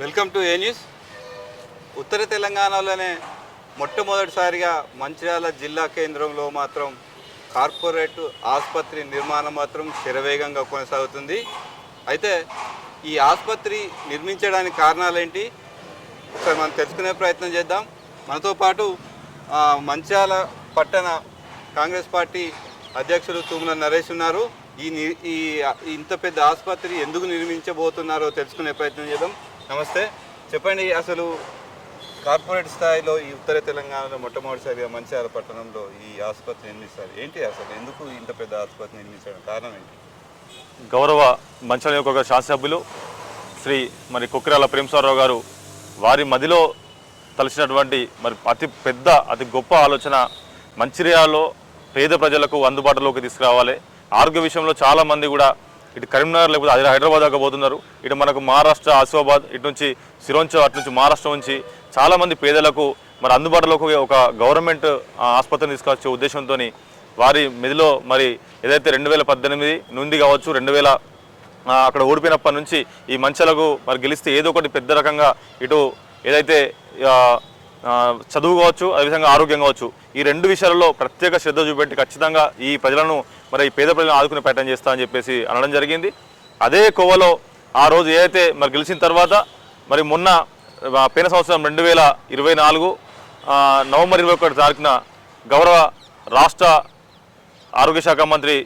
Welcome to a news. ఉత్తర తెలంగాణలోనే మొట్టమొదటిసారిగా మంచిర్యాల జిల్లా కేంద్రంలో మాత్రం కార్పొరేట్ ఆసుపత్రి నిర్మాణం మాత్రం శరవేగంగా కొనసాగుతుంది. అయితే ఈ ఆసుపత్రి నిర్మించడానికి కారణాలేంటి? ఒకసారి మనం తెలుసుకునే ప్రయత్నం చేద్దాం. మనతో పాటు మంచిర్యాల పట్టణ కాంగ్రెస్ పార్టీ అధ్యక్షులు తుమ్మల నరేష్ ఉన్నారు. ఈ ఈ ఇంత పెద్ద ఆసుపత్రి ఎందుకు నిర్మించబోతున్నారో తెలుసుకునే ప్రయత్నం చేద్దాం. నమస్తే. చెప్పండి అసలు కార్పొరేట్ స్థాయిలో ఈ ఉత్తర తెలంగాణలో మొట్టమొదటిసారిగా మంచిర్యాల పట్టణంలో ఈ ఆసుపత్రి నిర్మిస్తారు. ఏంటి అసలు? ఎందుకు ఇంత పెద్ద ఆసుపత్రి నిర్మించడం? కారణం ఏంటి? గౌరవ మంచల యొక్క శాసనసభ్యులు శ్రీ మరి కుక్కిరాల ప్రేమసారావు గారు వారి మదిలో తలచినటువంటి మరి అతి పెద్ద అతి గొప్ప ఆలోచన మంచిర్యాలలో పేద ప్రజలకు అందుబాటులోకి తీసుకురావాలి. ఆరోగ్య విషయంలో చాలామంది కూడా ఇటు కరీంనగర్ లేకపోతే అది హైదరాబాద్ దాకా పోతున్నారు. ఇటు మనకు మహారాష్ట్ర ఆసిఫాబాద్ ఇటు నుంచి సిరోంచ అటు నుంచి మహారాష్ట్ర నుంచి చాలామంది పేదలకు మరి అందుబాటులోకి ఒక గవర్నమెంట్ ఆసుపత్రిని తీసుకొచ్చే ఉద్దేశంతో వారి మెదిలో మరి ఏదైతే రెండు వేల పద్దెనిమిది నుండి కావచ్చు రెండు వేల అక్కడ ఓడిపోయినప్పటి నుంచి ఈ మంచాలకు మరి గెలిస్తే ఏదో ఒకటి పెద్ద రకంగా ఇటు ఏదైతే చదువు కావచ్చు అదేవిధంగా ఆరోగ్యం కావచ్చు. ఈ రెండు విషయాలలో ప్రత్యేక శ్రద్ధ చూపెట్టి ఖచ్చితంగా ఈ ప్రజలను మరి ఈ పేద ప్రజలను ఆదుకునే ప్రయత్నం చేస్తా అని చెప్పేసి అనడం జరిగింది. అదే కోవలో ఆ రోజు ఏదైతే మరి గెలిచిన తర్వాత మరి మొన్న పైన సంవత్సరం రెండు వేల ఇరవై నాలుగు నవంబర్ ఇరవై ఒకటి తారీఖున గౌరవ రాష్ట్ర ఆరోగ్య శాఖ మంత్రి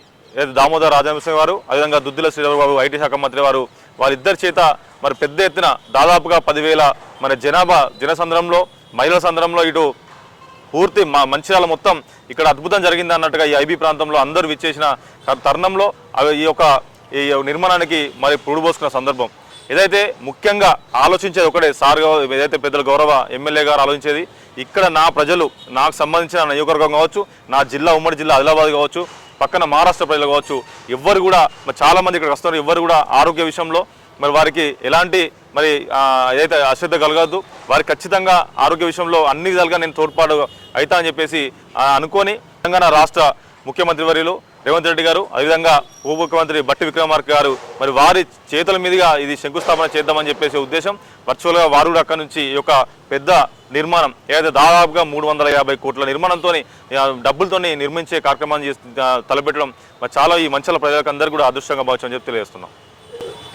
దామోదర్ రాజవంశం గారు అదేవిధంగా దుద్దిల శ్రీధర్ బాబు ఐటీ శాఖ మంత్రి వారు వారిద్దరి చేత మరి పెద్ద ఎత్తున దాదాపుగా పదివేల మరి జనాభా జనసంద్రంలో మహిళల సంద్రంలో ఇటు పూర్తి మా మంచిర్యాల మొత్తం ఇక్కడ అద్భుతం జరిగింది అన్నట్టుగా ఈ ఐబీ ప్రాంతంలో అందరూ విచ్చేసిన తరుణంలో అవి ఈ యొక్క ఈ నిర్మాణానికి మరి పురుడుపోసుకున్న సందర్భం. ఏదైతే ముఖ్యంగా ఆలోచించేది ఒకటే సార్ ఏదైతే పెద్దల గౌరవ ఎమ్మెల్యే గారు ఆలోచించేది ఇక్కడ నా ప్రజలు నాకు సంబంధించిన నియోజకవర్గం కావచ్చు నా జిల్లా ఉమ్మడి జిల్లా ఆదిలాబాద్ కావచ్చు పక్కన మహారాష్ట్ర ప్రజలు కావచ్చు ఎవ్వరు కూడా చాలామంది ఇక్కడికి ఇక్కడ వస్తున్నారు ఎవ్వరు కూడా ఆరోగ్య విషయంలో మరి వారికి ఎలాంటి మరి ఏదైతే అశ్రద్ధ కలగద్దు వారికి ఖచ్చితంగా ఆరోగ్య విషయంలో అన్ని విధాలుగా నేను తోడ్పాటు అవుతా అని చెప్పేసి అనుకొని తెలంగాణ రాష్ట్ర ముఖ్యమంత్రి వర్యులు రేవంత్ రెడ్డి గారు అదేవిధంగా ఉప ముఖ్యమంత్రి బట్టి విక్రమార్క గారు మరి వారి చేతుల మీదుగా ఇది శంకుస్థాపన చేద్దామని చెప్పేసి ఉద్దేశం. వర్చువల్గా వారు కూడా అక్కడి నుంచి ఈ యొక్క పెద్ద నిర్మాణం ఏదైతే దాదాపుగా మూడు వందల యాభై కోట్ల నిర్మాణంతో డబ్బులతో నిర్మించే కార్యక్రమాన్ని తలపెట్టడం మరి చాలా ఈ మంచాల ప్రజలకు అందరూ కూడా అదృష్టంగా భావించని చెప్పి తెలియజేస్తున్నాం.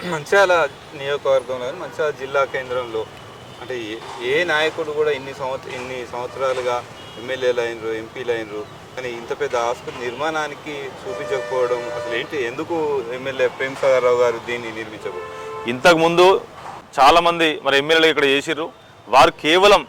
మంచిర్యాల నియోజకవర్గంలో మంచిర్యాల జిల్లా కేంద్రంలో అంటే ఏ- నాయకుడు కూడా ఇన్ని సంవత్సర ఇన్ని సంవత్సరాలుగా ఎమ్మెల్యేలు అయినరు ఎంపీలు అయినరు కానీ ఇంత పెద్ద ఆసుపత్రి నిర్మాణానికి చూపించకపోవడం అసలు ఏంటి? ఎందుకు ఎమ్మెల్యే ప్రేమ్ రావు గారు దీన్ని నిర్మించకు ఇంతకుముందు చాలామంది మరి ఎమ్మెల్యేలు ఇక్కడ చేసిర్రు. వారు కేవలం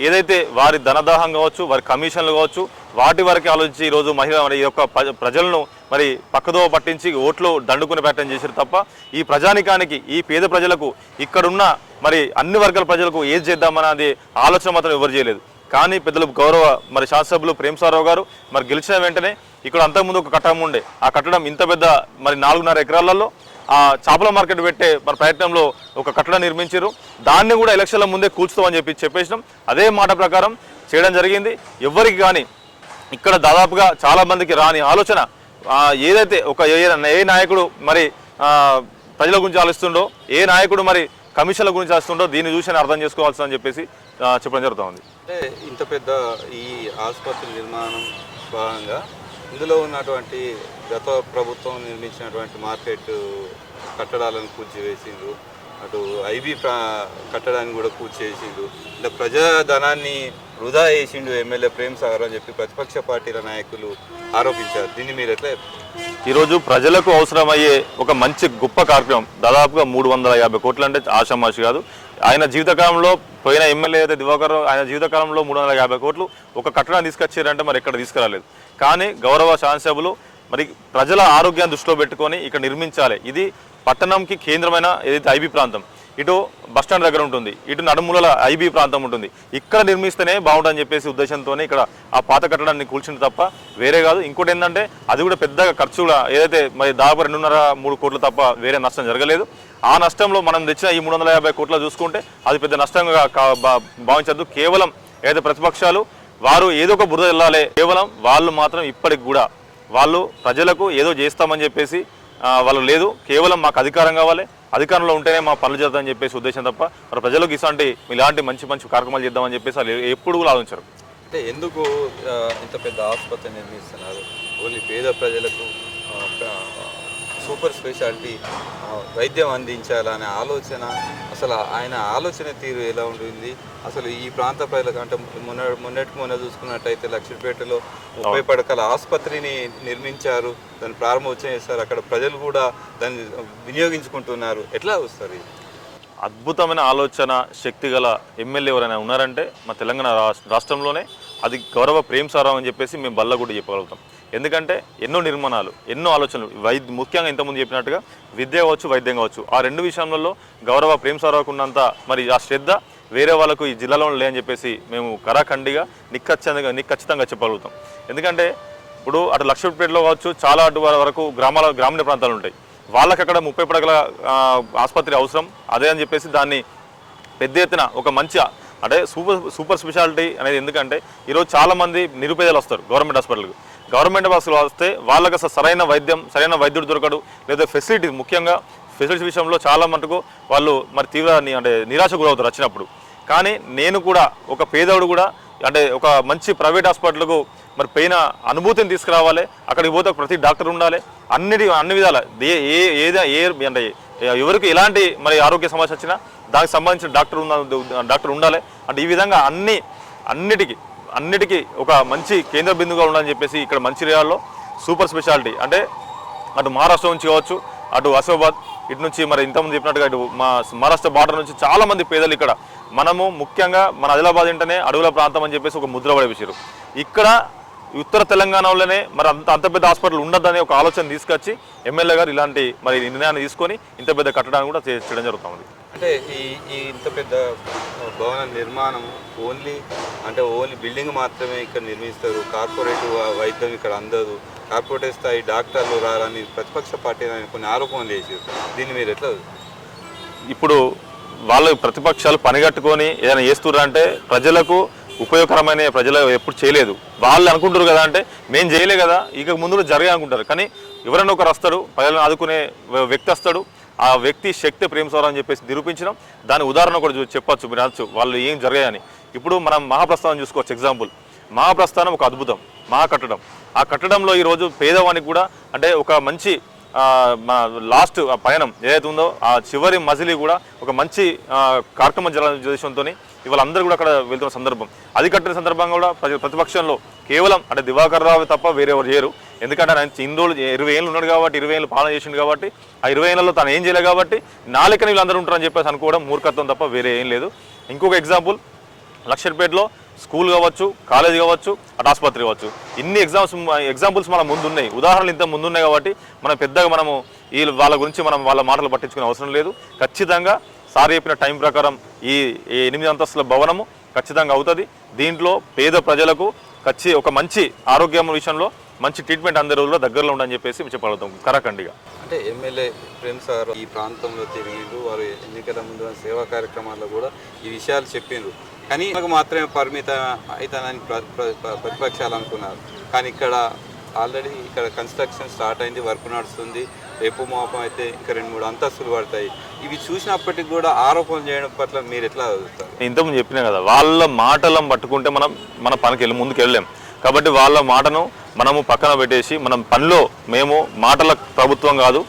ఏదైతే వారి ధనదాహం కావచ్చు వారి కమిషన్లు కావచ్చు వాటి వరకు ఆలోచించి ఈరోజు మహిళ మరి ఈ యొక్క ప్రజ- ప్రజలను మరి పక్కదో పట్టించి ఓట్లు దండుకునే ప్రయత్నం చేశారు తప్ప ఈ ప్రజానికానికి ఈ పేద ప్రజలకు ఇక్కడున్న మరి అన్ని వర్గాల ప్రజలకు ఏది చేద్దామన్నది ఆలోచన మాత్రం ఎవరు చేయలేదు. కానీ పెద్దలు గౌరవ మరి శాసనసభ్యులు ప్రేమసారావు గారు మరి గెలిచిన వెంటనే ఇక్కడ అంతకుముందు ఒక కట్టడం ఉండే. ఆ కట్టడం ఇంత పెద్ద మరి నాలుగున్నర ఎకరాలలో ఆ చేపల మార్కెట్ పెట్టే మన ప్రయత్నంలో ఒక కట్టడం నిర్మించారు. దాన్ని కూడా ఎలక్షన్ల ముందే కూల్చుతామని చెప్పి చెప్పేసినాం. అదే మాట ప్రకారం చేయడం జరిగింది. ఎవరికి కానీ ఇక్కడ దాదాపుగా చాలామందికి రాని ఆలోచన ఏదైతే ఒక ఏ ఏ నాయకుడు మరి ప్రజల గురించి ఆలోచిస్తుండో ఏ నాయకుడు మరి కమిషన్ల గురించి ఆలోచిస్తుండో దీన్ని చూసి అర్థం చేసుకోవాల్సిందని చెప్పేసి చెప్పడం జరుగుతుంది అంటే ఇంత పెద్ద ఈ ఆసుపత్రి నిర్మాణం భాగంగా ఇందులో ఉన్నటువంటి గత ప్రభుత్వం నిర్మించినటువంటి మార్కెట్ కట్టడాలను కూల్చివేసిండ్రు అటు ఐబీ ప్రా కట్టడాన్ని కూడా కూల్చేసిండు అంటే ప్రజా ధనాన్ని వృధా చేసిండు ఎమ్మెల్యే ప్రేమ్ సాగర్ అని చెప్పి ప్రతిపక్ష పార్టీల నాయకులు ఆరోపించారు. దీన్ని మీరు ఎట్లా ఈరోజు ప్రజలకు అవసరమయ్యే ఒక మంచి గొప్ప కార్యక్రమం దాదాపుగా మూడు వందల యాభై కోట్లు అంటే ఆషామాషి కాదు. ఆయన జీవితకాలంలో పోయిన ఎమ్మెల్యే అయితే దివాకర్ ఆయన జీవితకాలంలో మూడు వందల యాభై కోట్లు ఒక కట్టడాన్ని తీసుకొచ్చారంటే మరి ఎక్కడ తీసుకురాలేదు. కానీ గౌరవ శాసనసభలు మరి ప్రజల ఆరోగ్యాన్ని దృష్టిలో పెట్టుకొని ఇక్కడ నిర్మించాలి. ఇది పట్టణంకి కేంద్రమైన ఏదైతే ఐబీ ప్రాంతం ఇటు బస్ స్టాండ్ దగ్గర ఉంటుంది ఇటు నడుమూలల ఐబీ ప్రాంతం ఉంటుంది. ఇక్కడ నిర్మిస్తేనే బాగుంటుందని చెప్పేసి ఉద్దేశంతోనే ఇక్కడ ఆ పాత కట్టడాన్ని కూల్చింది తప్ప వేరే కాదు. ఇంకోటి ఏంటంటే అది కూడా పెద్దగా ఖర్చు కూడా ఏదైతే మరి దాదాపు రెండున్నర మూడు కోట్లు తప్ప వేరే నష్టం జరగలేదు. ఆ నష్టంలో మనం తెచ్చిన ఈ మూడు వందల యాభై కోట్లు చూసుకుంటే అది పెద్ద నష్టంగా భావించద్దు. కేవలం ఏదైతే ప్రతిపక్షాలు వారు ఏదో ఒక బురద వెళ్ళాలి కేవలం వాళ్ళు మాత్రం ఇప్పటికి కూడా వాళ్ళు ప్రజలకు ఏదో చేస్తామని చెప్పేసి వాళ్ళు లేదు. కేవలం మాకు అధికారం కావాలి. అధికారంలో ఉంటేనే మా పనులు చేద్దామని చెప్పేసి ఉద్దేశం తప్ప మరి ప్రజలకు ఇలాంటి ఇలాంటి మంచి మంచి కార్యక్రమాలు చేద్దామని చెప్పేసి వాళ్ళు ఎప్పుడు కూడా ఆలోచించరు. అంటే ఎందుకు ఇంత పెద్ద ఆసుపత్రి నిర్మిస్తున్నారు? ఓన్లీ పేద ప్రజలకు సూపర్ స్పెషాలిటీ వైద్యం అందించాలనే ఆలోచన అసలు ఆయన ఆలోచన తీరు ఎలా ఉంటుంది? అసలు ఈ ప్రాంత ప్రజలకు అంటే మొన్న మొన్నటికి మొన్న చూసుకున్నట్టయితే లక్ష్మీపేటలో ముప్పై పడకల ఆసుపత్రిని నిర్మించారు దాన్ని ప్రారంభోత్సవం చేస్తారు అక్కడ ప్రజలు కూడా దాన్ని వినియోగించుకుంటున్నారు. ఎట్లా వస్తారు? అద్భుతమైన ఆలోచన శక్తి గల ఎమ్మెల్యే ఎవరైనా ఉన్నారంటే మా తెలంగాణ రాష్ట్ర- రాష్ట్రంలోనే అది గౌరవ ప్రేమ్ సారావు అని చెప్పేసి మేము బల్ల కూడా చెప్పగలుగుతాం. ఎందుకంటే ఎన్నో నిర్మాణాలు ఎన్నో ఆలోచనలు. వైద్య ముఖ్యంగా ఇంతకుముందు చెప్పినట్టుగా విద్య కావచ్చు వైద్యం కావచ్చు ఆ రెండు విషయంలో గౌరవ ప్రేమ సారావుకు మరి ఆ శ్రద్ధ వేరే వాళ్ళకు ఈ జిల్లాలో లేదని చెప్పేసి మేము కరాఖండిగా నిక్కచ్చంగా నిక్కచ్చితంగా చెప్పగలుగుతాం. ఎందుకంటే ఇప్పుడు అటు లక్ష్మీపేటలో కావచ్చు చాలా అటు వరకు గ్రామాల గ్రామీణ ప్రాంతాలు ఉంటాయి. వాళ్ళకి అక్కడ ముప్పై పడగల ఆసుపత్రి అవసరం అదే అని చెప్పేసి దాన్ని పెద్ద ఎత్తున ఒక మంచి అంటే సూపర్ సూపర్ స్పెషాలిటీ అనేది ఎందుకంటే ఈరోజు చాలామంది నిరుపేదలు వస్తారు గవర్నమెంట్ హాస్పిటల్కి. గవర్నమెంట్ బస్సులు వస్తే వాళ్ళకి అసలు సరైన వైద్యం సరైన వైద్యుడు దొరకడు. లేదా ఫెసిలిటీ ముఖ్యంగా ఫెసిలిటీస్ విషయంలో చాలా మటుకు వాళ్ళు మరి తీవ్ర అంటే నిరాశ గురవుతారు వచ్చినప్పుడు. కానీ నేను కూడా ఒక పేదవుడు కూడా అంటే ఒక మంచి ప్రైవేట్ హాస్పిటల్కు మరి పైన అనుభూతిని తీసుకురావాలి. అక్కడికి పోతే ప్రతి డాక్టర్ ఉండాలి. అన్నిటి అన్ని విధాల. ఏ ఏ ఏ అంటే ఎవరికి ఎలాంటి మరి ఆరోగ్య సమస్య వచ్చినా దానికి సంబంధించిన డాక్టర్ ఉన్న డాక్టర్ ఉండాలి. అంటే ఈ విధంగా అన్ని అన్నిటికీ అన్నిటికీ ఒక మంచి కేంద్ర బిందుగా ఉండాలని చెప్పేసి ఇక్కడ మంచిర్యాలలో సూపర్ స్పెషాలిటీ. అంటే అటు మహారాష్ట్ర నుంచి కావచ్చు అటు అసోబాద్ ఇటు నుంచి మరి ఇంతకుముందు చెప్పినట్టుగా ఇటు మా మహారాష్ట్ర బార్డర్ నుంచి చాలామంది పేదలు ఇక్కడ. మనము ముఖ్యంగా మన ఆదిలాబాద్ ఏంటనే అడవుల ప్రాంతం అని చెప్పేసి ఒక ముద్ర పడేసారు ఇక్కడ ఉత్తర తెలంగాణలోనే మరి అంత అంత పెద్ద హాస్పిటల్ ఉండదని ఒక ఆలోచన తీసుకొచ్చి ఎమ్మెల్యే గారు ఇలాంటి మరి నిర్ణయాన్ని తీసుకొని ఇంత పెద్ద కట్టడాన్ని కూడా చేయడం జరుగుతుంది అంటే ఈ ఈ ఇంత పెద్ద భవన నిర్మాణం ఓన్లీ అంటే ఓన్లీ బిల్డింగ్ మాత్రమే ఇక్కడ నిర్మిస్తారు. కార్పొరేట్ వైద్యం ఇక్కడ అందదు. కార్పొరేట్ స్థాయి డాక్టర్లు రారని ప్రతిపక్ష పార్టీ అని కొన్ని ఆరోపణలు చేసారు దీన్ని మీరు ఎట్లా ఇప్పుడు వాళ్ళు ప్రతిపక్షాలు పనిగట్టుకొని ఏదైనా చేస్తుర్రు అంటే ప్రజలకు ఉపయోగకరమైన ప్రజలు ఎప్పుడు చేయలేదు. వాళ్ళు అనుకుంటారు కదా అంటే మేము చేయలే కదా ఇక ముందు కూడా కానీ ఎవరైనా ఒకరు వస్తాడు ప్రజలను ఆదుకునే వ్యక్తి వస్తాడు. ఆ వ్యక్తి శక్తి ప్రేమ స్వరం అని చెప్పేసి నిరూపించడం. దాని ఉదాహరణ కూడా చెప్పచ్చు చెప్పొచ్చు మీరు అనొచ్చు. వాళ్ళు ఏం జరిగాయని. ఇప్పుడు మనం మహాప్రస్థానం చూసుకోవచ్చు ఎగ్జాంపుల్. మహాప్రస్థానం ఒక అద్భుతం మహా కట్టడం ఆ కట్టడంలో ఈరోజు పేదవానికి కూడా అంటే ఒక మంచి మా మన లాస్ట్ పయనం ఏదైతే ఉందో ఆ చివరి మజిలీ కూడా ఒక మంచి కార్యక్రమం జరగ ఉద్దేశంతో ఇవాళ అందరూ కూడా అక్కడ వెళ్తున్న సందర్భం. అది కట్టిన సందర్భంగా కూడా ప్రతి ప్రతిపక్షంలో కేవలం అంటే దివాకర్ రావు తప్ప వేరేవారు చేయరు. ఎందుకంటే ఆయన ఇన్ని రోజులు ఇరవై ఏళ్ళు ఉన్నాడు కాబట్టి ఇరవై ఏళ్ళు పాలన చేసిండు కాబట్టి ఆ ఇరవై ఏళ్ళలో తను ఏం చేయలేదు కాబట్టి నా వీళ్ళందరూ ఉంటారని చెప్పేసి అనుకోవడం మూర్ఖత్వం తప్ప వేరే ఏం లేదు. ఇంకొక ఎగ్జాంపుల్ లక్షర్పేటలో స్కూల్ కావచ్చు కాలేజ్ కావచ్చు అటు ఆసుపత్రి కావచ్చు. ఇన్ని ఎగ్జామ్స్ ఎగ్జాంపుల్స్ మన ముందు ఉన్నాయి ఉదాహరణలు ఇంత ముందు ఉన్నాయి కాబట్టి మనం పెద్దగా మనము ఈ వాళ్ళ గురించి మనం వాళ్ళ మాటలు పట్టించుకునే అవసరం లేదు. ఖచ్చితంగా సార్ చెప్పిన టైం ప్రకారం ఈ ఎనిమిది అంతస్తుల భవనము ఖచ్చితంగా అవుతుంది. దీంట్లో పేద ప్రజలకు ఖచ్చి ఒక మంచి ఆరోగ్యం విషయంలో మంచి ట్రీట్మెంట్ అందరి రోజుల్లో దగ్గరలో ఉండని చెప్పేసి చెప్పగలుగుతాం. కరాఖండిగా అంటే ఎమ్మెల్యే ప్రేమ్ సార్ ఈ ప్రాంతంలో తిరిగిండు వారు ఎన్నికల ముందు సేవా కార్యక్రమాల్లో కూడా ఈ విషయాలు చెప్పిండ్రు. కానీ మనకు మాత్రమే పరిమితం అవుతానని ప్రతిపక్షాలు అనుకున్నారు. కానీ ఇక్కడ ఆల్రెడీ ఇక్కడ కన్స్ట్రక్షన్ స్టార్ట్ అయింది వర్క్ నడుస్తుంది. రేపు మోపం అయితే ఇంకా రెండు మూడు అంతస్తులు పడతాయి. ఇవి చూసినప్పటికి కూడా ఆరోపణలు చేయడం పట్ల మీరు ఎట్లా చదువుతారు? ఇంతకుముందు చెప్పినా కదా వాళ్ళ మాటలను పట్టుకుంటే మనం మన పనికి వెళ్ళి ముందుకు వెళ్ళలేం కాబట్టి వాళ్ళ మాటను మనము పక్కన పెట్టేసి మనం పనిలో మేము మాటల ప్రభుత్వం కాదు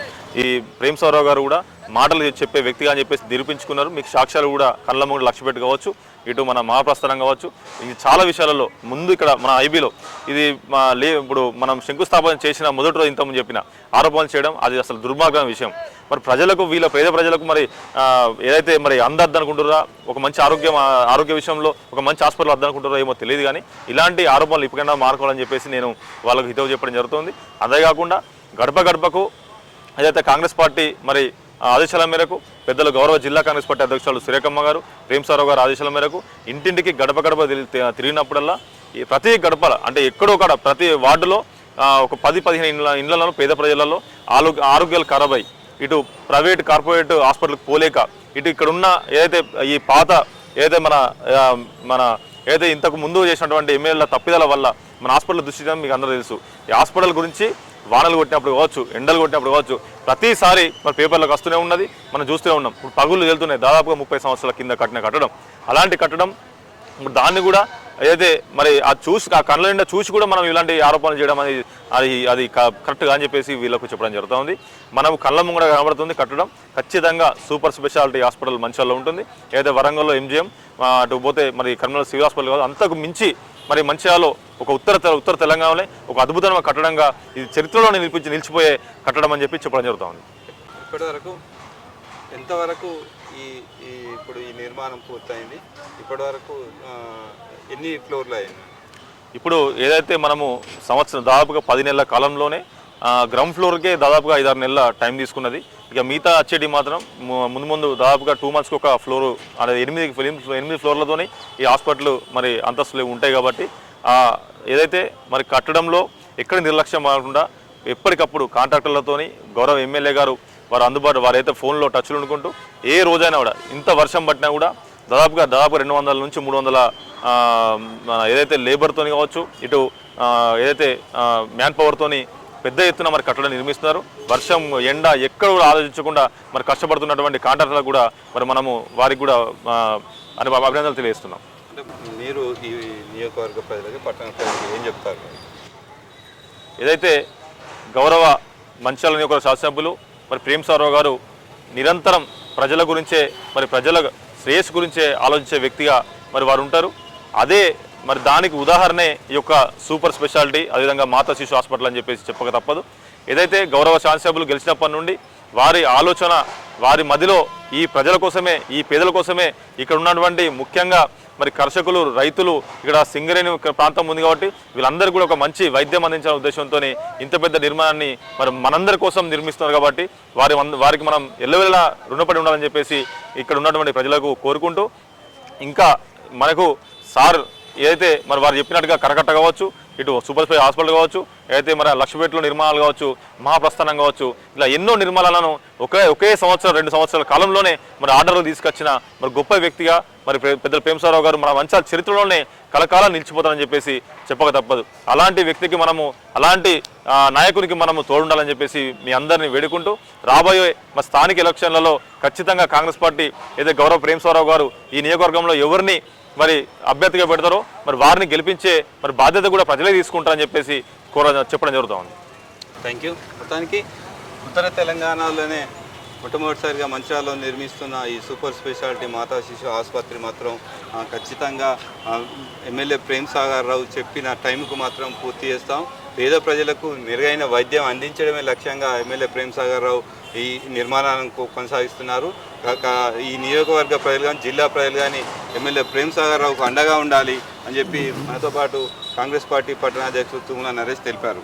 ఈ ప్రేమ్ సౌరావు గారు కూడా మాటలు చెప్పే వ్యక్తిగా అని చెప్పేసి నిరూపించుకున్నారు. మీకు సాక్ష్యాలు కూడా కళ్ళ ముందు లక్ష్య పెట్టుకోవచ్చు. ఇటు మన మహాప్రస్థానం కావచ్చు ఇది చాలా విషయాలలో ముందు ఇక్కడ మన ఐబీలో ఇది మా లే ఇప్పుడు మనం శంకుస్థాపన చేసిన మొదటి రోజు ఇంతకుముందు చెప్పిన ఆరోపణలు చేయడం అది అసలు దుర్మార్గమైన విషయం. మరి ప్రజలకు వీళ్ళ పేద ప్రజలకు మరి ఏదైతే మరి అందద్దు అనుకుంటారా ఒక మంచి ఆరోగ్యం ఆరోగ్య విషయంలో ఒక మంచి హాస్పిటల్ వద్దనుకుంటారో ఏమో తెలియదు కానీ ఇలాంటి ఆరోపణలు ఇప్పటికైనా మారుకోవాలని చెప్పేసి నేను వాళ్ళకు హితవు చెప్పడం జరుగుతుంది. అంతేకాకుండా గడప గడపకు ఏదైతే కాంగ్రెస్ పార్టీ మరి ఆదేశాల మేరకు పెద్దలు గౌరవ జిల్లా కాంగ్రెస్ పార్టీ అధ్యక్షులు సురేఖమ్మ గారు ప్రేమసారావు గారు ఆదేశాల మేరకు ఇంటింటికి గడప గడప తిరిగి- తిరిగినప్పుడల్లా ఈ ప్రతి గడపల అంటే ఎక్కడో కాడ ప్రతి వార్డులో ఒక పది పదిహేను ఇండ్ల ఇండ్లలో పేద ప్రజలలో ఆరోగ్య ఆరోగ్యాలు ఖరాబ్ అయ్యి ఇటు ప్రైవేట్ కార్పొరేట్ హాస్పిటల్కి పోలేక ఇటు ఇక్కడ ఉన్న ఏదైతే ఈ పాత ఏదైతే మన మన ఏదైతే ఇంతకు ముందు చేసినటువంటి ఎమ్మెల్యేల తప్పిదల వల్ల మన హాస్పిటల్ దృష్టి మీకు అందరూ తెలుసు. ఈ హాస్పిటల్ గురించి వానలు కొట్టినప్పుడు కావచ్చు ఎండలు కొట్టినప్పుడు కావచ్చు ప్రతిసారి మన పేపర్లకు వస్తూనే ఉన్నది మనం చూస్తూనే ఉన్నాం. ఇప్పుడు పగులు వెళ్తున్నాయి దాదాపుగా ముప్పై సంవత్సరాల కింద కట్టిన కట్టడం. అలాంటి కట్టడం ఇప్పుడు దాన్ని కూడా ఏదైతే మరి ఆ చూసి ఆ కళ్ళ నిండా చూసి కూడా మనం ఇలాంటి ఆరోపణలు చేయడం అనేది అది అది క- కరెక్ట్గా అని చెప్పేసి వీళ్ళకు చెప్పడం జరుగుతుంది. మనం కళ్ళ ముంగడ కనబడుతుంది కట్టడం. ఖచ్చితంగా సూపర్ స్పెషాలిటీ హాస్పిటల్ మంచిర్యాలలో ఉంటుంది. ఏదైతే వరంగల్లో ఎంజిఎం అటు పోతే మరి కర్నూలు సివిల్ హాస్పిటల్ కాదు అంతకు మించి మరి మంచిర్యాలలో ఒక ఉత్తర ఉత్తర తెలంగాణలో ఒక అద్భుతమైన కట్టడంగా ఇది చరిత్రలో నిలిపించి నిలిచిపోయే కట్టడం అని చెప్పి చెప్పడం జరుగుతుంది ఇప్పటి వరకు ఎంతవరకు ఈ ఇప్పుడు ఈ నిర్మాణం పూర్తయింది? ఇప్పటి వరకు ఆ, ఎన్ని ఫ్లోర్లు అయింది ఇప్పుడు ఏదైతే మనము సంవత్సరం దాదాపుగా పది నెలల కాలంలోనే గ్రౌండ్ ఫ్లోర్కే దాదాపుగా ఐదారు నెలల టైం తీసుకున్నది. ఇక మిగతా వచ్చేటి మాత్రం ముందు ముందు దాదాపుగా టూ మంత్స్కి ఒక ఫ్లోర్ అనేది ఎనిమిది ఎనిమిది ఫ్లోర్లతోని ఈ హాస్పిటల్ మరి అంతస్తులు ఉంటాయి కాబట్టి ఏదైతే మరి కట్టడంలో ఎక్కడ నిర్లక్ష్యం కాకుండా ఎప్పటికప్పుడు కాంట్రాక్టర్లతోని గౌరవ ఎమ్మెల్యే గారు వారు అందుబాటు వారైతే ఫోన్లో టచ్లు ఉండుకుంటూ ఏ రోజైనా కూడా ఇంత వర్షం పట్టినా కూడా దాదాపుగా దాదాపు రెండు వందల నుంచి మూడు వందల మన ఏదైతే లేబర్తోని కావచ్చు ఇటు ఏదైతే మ్యాన్ పవర్తోని పెద్ద ఎత్తున మరి కట్టడం నిర్మిస్తున్నారు. వర్షం ఎండ ఎక్కడ కూడా ఆలోచించకుండా మరి కష్టపడుతున్నటువంటి కాంట్రాక్టర్లకు కూడా మరి మనము వారికి కూడా అని అభినందనలు తెలియజేస్తున్నాం. మీరు ఈ నియోజకవర్గ ప్రజలకి పట్టణ ప్రజలకి ఏం చెప్తారు? ఏదైతే గౌరవ మంచాల నియోజకవర్గ శాసనసభ్యులు మరి ప్రేమ్ సారావు గారు నిరంతరం ప్రజల గురించే మరి ప్రజల శ్రేయస్సు గురించే ఆలోచించే వ్యక్తిగా మరి వారు ఉంటారు. అదే మరి దానికి ఉదాహరణే ఈ యొక్క సూపర్ స్పెషాలిటీ అదేవిధంగా మాతా శిశు హాస్పిటల్ అని చెప్పేసి చెప్పక తప్పదు. ఏదైతే గౌరవ శాసనసభ్యులు గెలిచినప్పటి నుండి వారి ఆలోచన వారి మదిలో ఈ ప్రజల కోసమే ఈ పేదల కోసమే ఇక్కడ ఉన్నటువంటి ముఖ్యంగా మరి కర్షకులు రైతులు ఇక్కడ సింగరేణి ప్రాంతం ఉంది కాబట్టి వీళ్ళందరూ కూడా ఒక మంచి వైద్యం అందించాలనే ఉద్దేశంతో ఇంత పెద్ద నిర్మాణాన్ని మరి మనందరి కోసం నిర్మిస్తున్నారు కాబట్టి వారి వారికి మనం ఎల్లవెల్లా రుణపడి ఉండాలని చెప్పేసి ఇక్కడ ఉన్నటువంటి ప్రజలకు కోరుకుంటూ ఇంకా మనకు సార్ ఏదైతే మరి వారు చెప్పినట్టుగా కరకట్ట కావచ్చు ఇటు సూపర్ స్పెషల్ హాస్పిటల్ కావచ్చు ఏదైతే మరి లక్ష్మీపేటలో నిర్మాణాలు కావచ్చు మహాప్రస్థానం కావచ్చు ఇలా ఎన్నో నిర్మాణాలను ఒకే ఒకే సంవత్సరం రెండు సంవత్సరాల కాలంలోనే మరి ఆర్డర్లు తీసుకొచ్చిన మరి గొప్ప వ్యక్తిగా మరి పె- పెద్దల ప్రేమసారావు గారు మన మంచి చరిత్రలోనే కలకాలం నిలిచిపోతారని చెప్పేసి చెప్పక తప్పదు. అలాంటి వ్యక్తికి మనము అలాంటి నాయకునికి మనము తోడుండాలని చెప్పేసి మీ అందరిని వేడుకుంటూ రాబోయే మా స్థానిక ఎలక్షన్లలో ఖచ్చితంగా కాంగ్రెస్ పార్టీ ఏదైతే గౌరవ ప్రేమసారావు గారు ఈ నియోజకవర్గంలో ఎవరిని మరి అభ్యర్థిగా పెడతారో మరి వారిని గెలిపించే మరి బాధ్యత కూడా ప్రజలే తీసుకుంటారని చెప్పేసి కోర చెప్పడం జరుగుతుంది. Thank you. మొత్తానికి ఉత్తర తెలంగాణలోనే మొట్టమొదటిసారిగా మంచిర్యాలలో నిర్మిస్తున్న ఈ సూపర్ స్పెషాలిటీ మాతా శిశు ఆసుపత్రి మాత్రం ఖచ్చితంగా ఎమ్మెల్యే ప్రేమ్ సాగర్ రావు చెప్పిన టైంకు మాత్రం పూర్తి చేస్తాం. పేద ప్రజలకు మెరుగైన వైద్యం అందించడమే లక్ష్యంగా ఎమ్మెల్యే ప్రేమ్ సాగర్ రావు ఈ నిర్మాణాలను కొనసాగిస్తున్నారు. కాక ఈ నియోజకవర్గ ప్రజలు కానీ జిల్లా ప్రజలు కానీ ఎమ్మెల్యే ప్రేమ్ సాగర్ రావుకు అండగా ఉండాలి అని చెప్పి మనతో పాటు కాంగ్రెస్ పార్టీ పట్టణాధ్యక్షుడు తుమ్మల నరేష్ తెలిపారు.